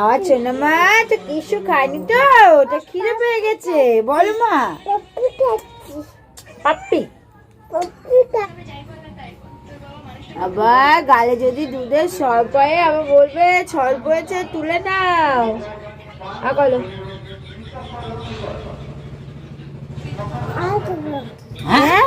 আমার ছোট মা তো কিছু খায়নি তো ওটা খিদে পেয়ে গেছে। বলো মা। পাপ্পি। আবার গালে যদি দুধের সর পয়ে আবার বলবে ছল পয়েছে তুলে নাও। আর বলো। হ্যাঁ?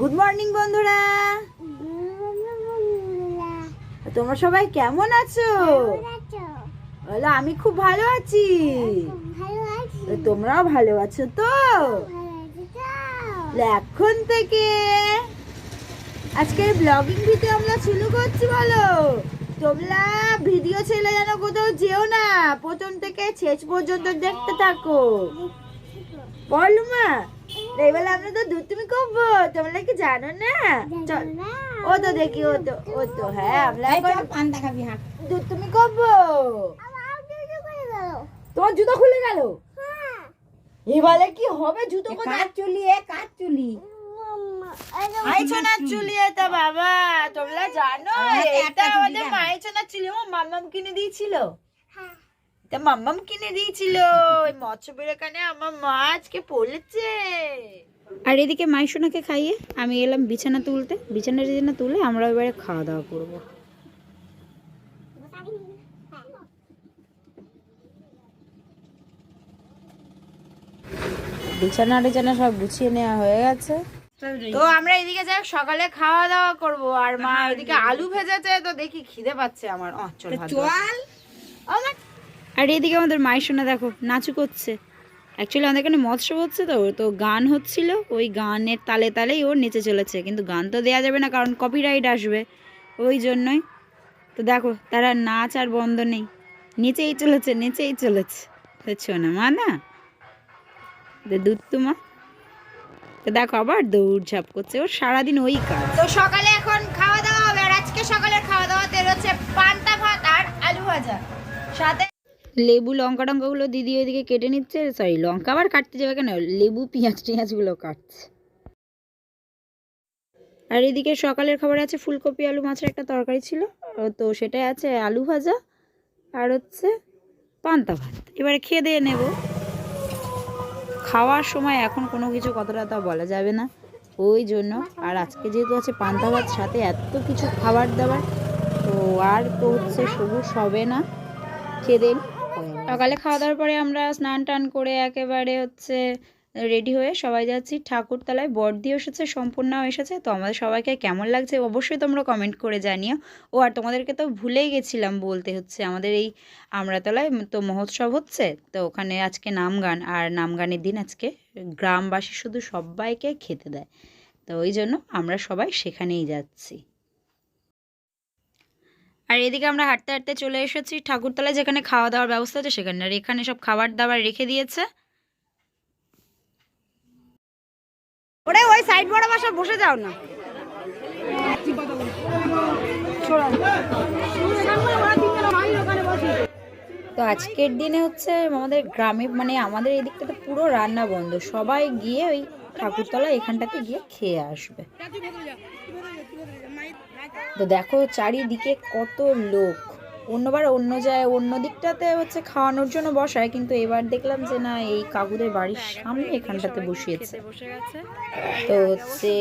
গুড মর্নিং বন্ধুরা। তোমরা সবাই কেমন আছো? বলো, আমি খুব ভালো আছি। তোমরাও ভালো আছো তো? এখন থেকে আজকের ব্লগিং ভিডিও আমরা শুরু করছি, বলো। তোমরা ভিডিও ছেলে যেন কোথাও যেও না, প্রথম থেকে শেষ পর্যন্ত দেখতে থাকো। বলো মা। এবার আমরা তো দুধ তুমি করব। তোমরা কি জানো না? ও তো দেখি ও তো ও তো হ্যাঁ আমরা দুধ তুমি করব। তোমার জুতো খুলে গেল? এবারে কি হবে জুতো কোথায়? কাঠ চুলি এ চুলি? মাইছনার চুলি এটা বাবা তোমরা জানো এটা চুলি আমাদের। মাইছনার চুলি আমার মাম্মাম কিনে দিয়েছিল। এটা মাম্মাম কিনে দিয়েছিল। ওই মৎস্য আমার মা আজকে পড়েছে। আর এদিকে মাইশোনাকে খাইয়ে আমি এলাম বিছানা তুলতে। বিছানা টিছানা তুলে আমরা এবারে খাওয়া দাওয়া করব। বিছানা টিছানা সব গুছিয়ে নেওয়া হয়ে গেছে। তো আমরা এদিকে যাই সকালে খাওয়া দাওয়া করব। আর মা এদিকে আলু ভেজেছে তো দেখি খিদে পাচ্ছে আমার। অ চল ভাত আমার আর এদিকে আমাদের মাইশোনা দেখো নাচু করছে। অ্যাকচুয়ালি আমাদের এখানে মৎস্য হচ্ছে তো তো গান হচ্ছিল, ওই গানের তালে তালেই ওর নেচে চলেছে, কিন্তু গান তো দেওয়া যাবে না কারণ কপিরাইট আসবে, ওই জন্যই। তো দেখো, তারা নাচ আর বন্ধ নেই, নেচেই চলেছে নেচেই চলেছে। বুঝছ না মা না দুধ তো মা। তো দেখো আবার দৌড় দৌড়ঝাঁপ করছে, ওর সারাদিন ওই কাজ। তো সকালে এখন খাওয়া দাওয়া হবে, আর আজকে সকালের খাওয়া দাওয়াতে হচ্ছে পান্তা ভাত আর আলু ভাজা। সাথে লেবু, লঙ্কা, টঙ্কাগুলো দিদি ওইদিকে কেটে নিচ্ছে সরি লঙ্কা আবার কাটতে যাবে কেন? লেবু, পেঁয়াজ, টিয়াজগুলো কাটছে। আর এদিকে সকালের খাবারে আছে, ফুলকপি, আলু, মাছের একটা তরকারি ছিল, তো সেটাই আছে আলু ভাজা আর হচ্ছে পান্তা ভাত। এবারে খেয়ে দিয়ে নেব। খাওয়ার সময় এখন কোনো কিছু কতটা তা বলা যাবে না। ওই জন্য, আর আজকে যেহেতু আছে পান্তা ভাত, সাথে এত কিছু খাবার দাবার, তো আর তো হচ্ছে সবুজ হবে না। খেয়ে সকালে খাওয়া দাওয়ার পরে আমরা স্নান টান করে একেবারে হচ্ছে রেডি হয়ে সবাই যাচ্ছি। ঠাকুরতলায় বর্দিও এসেছে, সম্পূর্ণও এসেছে। তো আমাদের সবাইকে কেমন লাগছে অবশ্যই তোমরা কমেন্ট করে জানিও। ও আর তোমাদেরকে তো ভুলেই গেছিলাম বলতে হচ্ছে। আমাদের এই আমরাতলায় তো মহোৎসব হচ্ছে। তো ওখানে আজকে নাম গান আর নাম গানের দিন আজকে গ্রামবাসী শুধু সবাইকে খেতে দেয়। তো ওই জন্য আমরা সবাই সেখানেই যাচ্ছি। আর এদিকে আমরা হাঁটতে হাঁটতে চলে এসেছি ঠাকুরতলায়, যেখানে খাওয়া দাওয়ার ব্যবস্থা আছে সেখানে। আর এখানে সব খাবার দাবার রেখে দিয়েছে। ওরে, ওই সাইড বড় বাসা, বসে যাও না। তো আজকের দিনে হচ্ছে আমাদের গ্রামে মানে আমাদের এদিকটাতে পুরো রান্না বন্ধ। সবাই গিয়ে ওই ঠাকুরতলা এখানটাতে গিয়ে খেয়ে আসবে। তো দেখো চারিদিকে কত লোক। অন্যবার অন্য যায় অন্য দিকটাতে হচ্ছে খাওয়ানোর জন্য বসায় কিন্তু এবার দেখলাম যে না এই কাকুদের বাড়ির সামনে এখানটাতে বসিয়েছে। তো হচ্ছে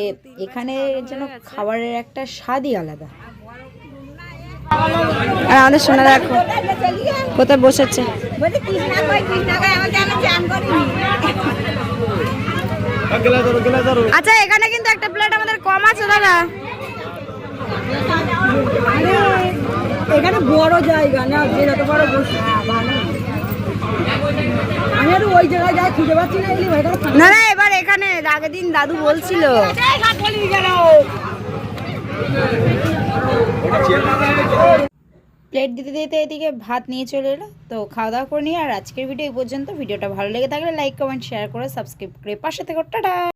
এখানে যেন খাবারের একটা স্বাদই আলাদা। আর আমাদের শোনা দেখো কোথায় বসেছে? আচ্ছা এখানে কিন্তু একটা প্লেট আমাদের কম আছে দাদা। এখানে বড় জায়গা না যে যত বড় বসে আমি আর ওই জায়গায় যাই খুঁজে পাচ্ছি না এবার এখানে আগের দিন দাদু বলছিল। প্লেট দিতে দিতে এদিকে ভাত নিয়ে চলে এলো। তো খাওয়া দাওয়া করে নিয়ে আর আজকের ভিডিও এই পর্যন্ত। ভিডিওটা ভালো লেগে থাকলে লাইক কমেন্ট শেয়ার করে সাবস্ক্রাইব করে পাশে থেকে। টাটা!